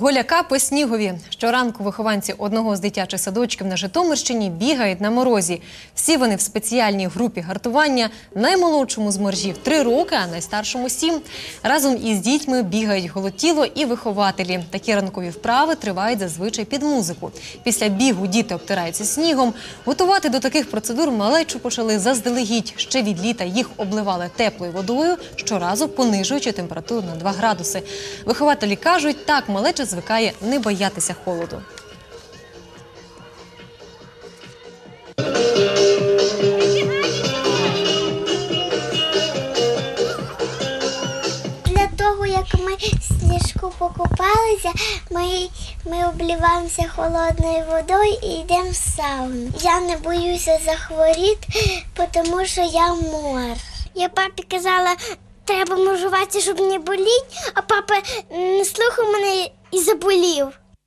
Голяка по снігові. Щоранку вихованці одного з дитячих садочків на Житомирщині бігають на морозі. Всі вони в спеціальній групі гартування. Наймолодшому з моржів три роки, а найстаршому сім. Разом із дітьми бігають голотіло і вихователі. Такі ранкові вправи тривають зазвичай під музику. Після бігу діти обтираються снігом. Готувати до таких процедур малечу почали заздалегідь. Ще від літа їх обливали теплою водою, щоразу понижуючи температуру на 2 градуси. Вихователі кажуть, так малеча звикає не боятися холоду. Для того, як ми сніжку покупалися, ми, ми обліваємося холодною водою і йдемо в сауну. Я не боюся захворіти, тому що я мор. Я папі казала, треба мужувати, щоб не боліть, а папа не слухав мене і заболів.